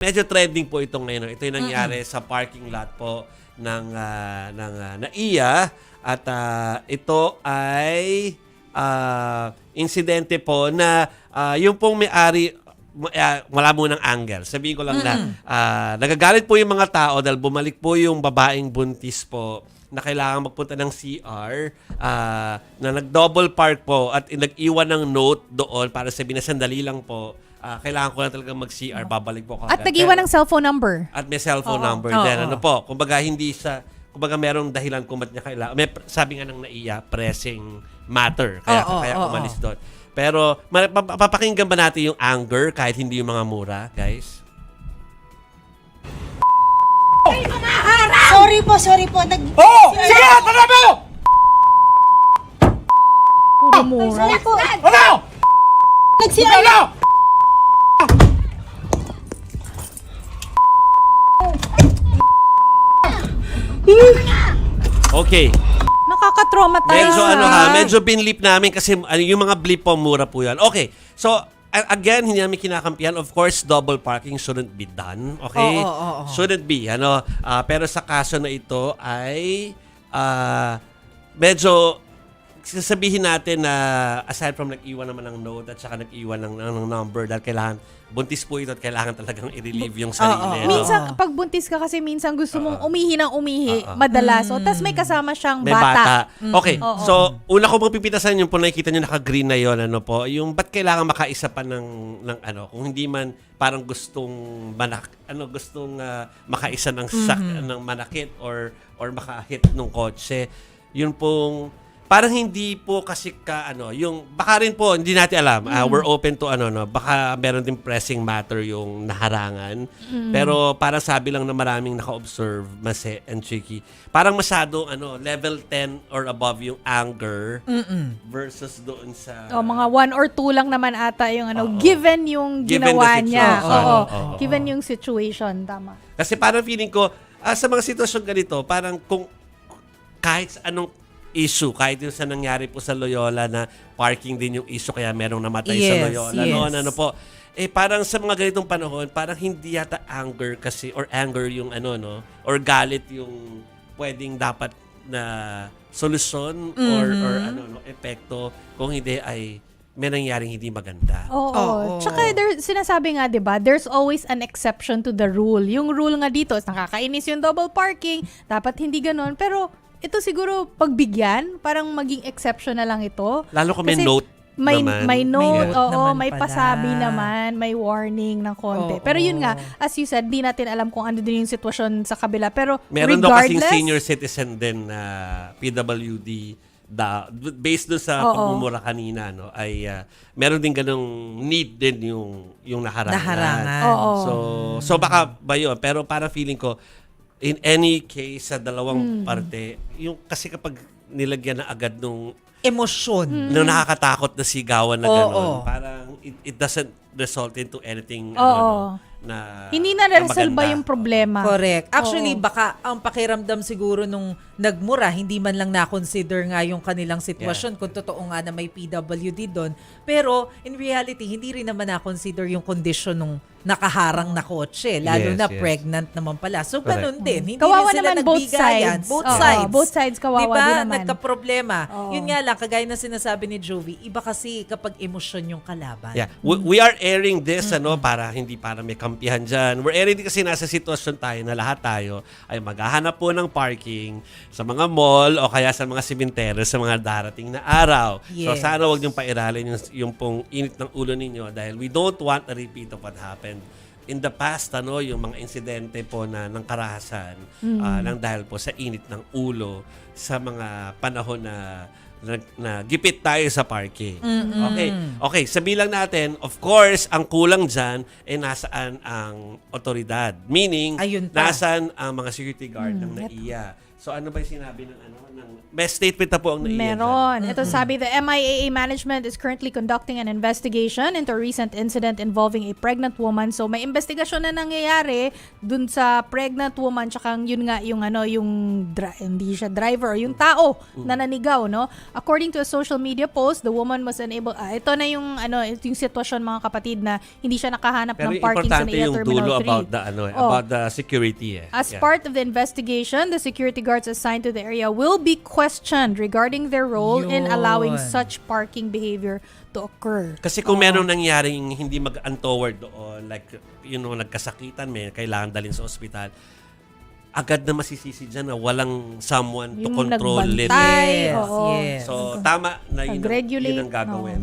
Medyo trending po itong ngayon. Ito yung nangyari sa parking lot po ng ah, ng ah, NAIA at ah, ito ay ah, insidente po na ah, yung pong may-ari uh, wala mo ng angle. Sabihin ko lang na ah, nagagalit po yung mga tao dahil bumalik po yung babaeng buntis po na kailangan magpunta ng CR ah, na nag-double park po at nag-iwan ng note doon para sabihin na sandali lang po ah, kailangan ko na talaga mag-CR, babalik po At kagad. nag-iwan Pero- ng cellphone number. at may cellphone Oo. number Oo. din. Ano po, kumbaga hindi sa kumbaga merong dahilan kung ba't niya kailangan. May, pr- sabi nga ng naiya, pressing matter. Kaya, Oo, kaya oo, umalis oo. doon. Pero ma- pa- papakinggan ba natin yung anger kahit hindi yung mga mura, guys? Sorry po, sorry po. Nag... Oh! Sige! Tara mo! Puro mura. Sorry po. Ano? Nag-CR Ano? Okay. Nakaka-traumatize. Medyo ano ha, ah. medyo binlip namin kasi ano, yung mga blip po mura po yan. Okay. So, again, hindi namin kinakampihan. Of course, double parking shouldn't be done. Okay? Oo, oo, oo. Shouldn't be. Ano? Ah, pero sa kaso na ito ay ah, medyo sasabihin natin na aside from nag-iwan naman ng note at saka nag-iwan ng, ng number dahil kailangan, buntis po ito at kailangan talagang i-relieve yung sarili. no? Minsan, pag buntis ka kasi minsan gusto mong umihi ng umihi, Oo. madalas. O, tas may kasama siyang May bata. bata. Okay. Oo. So, una ko pong pipitasan yung po nakikita nyo naka-green na yon ano po, yung ba't kailangan makaisa pa ng, ng ano, kung hindi man parang gustong manak, ano, gustong ah, makaisa ng sak, ng manakit or or makahit ng kotse. Yun pong parang hindi po kasi ka ano, yung baka rin po hindi natin alam. Ah, we're open to ano no, baka meron din pressing matter yung naharangan. Pero para sabi lang na maraming naka-observe, Mase and Chicky, parang masyado ano, level 10 or above yung anger versus doon sa O, mga one or two lang naman ata yung ano, Oo. given yung Given ginawa niya. Oo, Oo. oo, oo. Given yung situation, tama. Kasi parang feeling ko, ah, sa mga sitwasyon ganito, parang kung kahit anong issue, kahit yung sa nangyari po sa Loyola na parking din yung issue kaya merong namatay sa Yes, Loyola yes. noon, ano po. Eh parang sa mga ganitong panahon, parang hindi yata anger kasi or anger yung ano no or galit yung pwedeng dapat na solusyon or or Mm-hmm. ano no epekto kung hindi ay may nangyaring hindi maganda. Oo. Oo. Tsaka there, sinasabi nga, di ba, there's always an exception to the rule. Yung rule nga dito, is nakakainis yung double parking, dapat hindi ganun. Pero ito siguro pagbigyan, parang maging exception na lang ito. Lalo kung may Kasi note may, naman. may note, note oo, naman may pala. pasabi naman, may warning ng konti. Oo. Pero yun nga, as you said, di natin alam kung ano din yung sitwasyon sa kabila. Pero Meron daw kasing senior citizen din na PWD da based doon sa Oo. pagmumura kanina no ay ah, meron din ganung need din yung yung naharangan. Naharangan. Oo. So so baka ba yun pero para feeling ko in any case sa Hmm. dalawang parte yung kasi kapag nilagyan na agad nung Emosyon. nung nakakatakot na sigawan na Oo. gano'n, parang it, it doesn't result into anything ano, Oo. no, na hindi na resolve maganda. yung problema. Correct. Actually, Oo. baka ang pakiramdam siguro nung nagmura, hindi man lang na-consider nga yung kanilang sitwasyon kung totoo nga na may PWD doon. Pero in reality, hindi rin naman na-consider yung condition nung nakaharang na kotse. Lalo Yes, na yes. pregnant naman pala. So, Correct. ganun din. Hindi Kawawa rin sila naman both sides. Both Oo, sides. both sides kawawa diba? din naman. Nagka-problema. Oo. Yun nga lang, kagaya na sinasabi ni Jovi, iba kasi kapag emosyon yung kalaban. Yeah. We, we are airing this ano para hindi para may kampihan diyan. We're airing kasi nasa sitwasyon tayo na lahat tayo ay maghahanap po ng parking sa mga mall o kaya sa mga simenteryo sa mga darating na araw. So Yes. sana wag niyong pairalin yung, yung pong init ng ulo ninyo dahil we don't want a repeat of what happened in the past ano yung mga insidente po na ng karahasan ah, nang dahil po sa init ng ulo sa mga panahon na na, na gipit tayo sa parking. Okay. Okay, sabi lang natin, of course, ang kulang dyan ay nasaan ang otoridad. Meaning, nasaan ang mga security guard ng NAIA. So ano ba yung sinabi ng ano ng may statement na po ang naiyan Meron. Ito sabi, the MIAA management is currently conducting an investigation into a recent incident involving a pregnant woman. So may investigasyon na nangyayari dun sa pregnant woman tsaka yun nga yung ano yung dri- hindi siya driver, yung tao na nanigaw, no? According to a social media post, the woman was unable ah, ito na yung ano ito yung sitwasyon mga kapatid na hindi siya nakahanap Pero ng parking sa importante NAIA yung Terminal dulo 3. about the ano eh, Oh. about the security eh. As Yeah. part of the investigation, the security guards assigned to the area will be questioned regarding their role in allowing such parking behavior to occur. Kasi kung meron nangyaring hindi mag-untoward doon, like, you know, nagkasakitan, may kailangan dalhin sa ospital, agad na masisisi dyan na walang someone to Yung control it. nagbantay, Yes, oo. yes. So, tama na yun, ang- Nag-regulate, yun ang gagawin.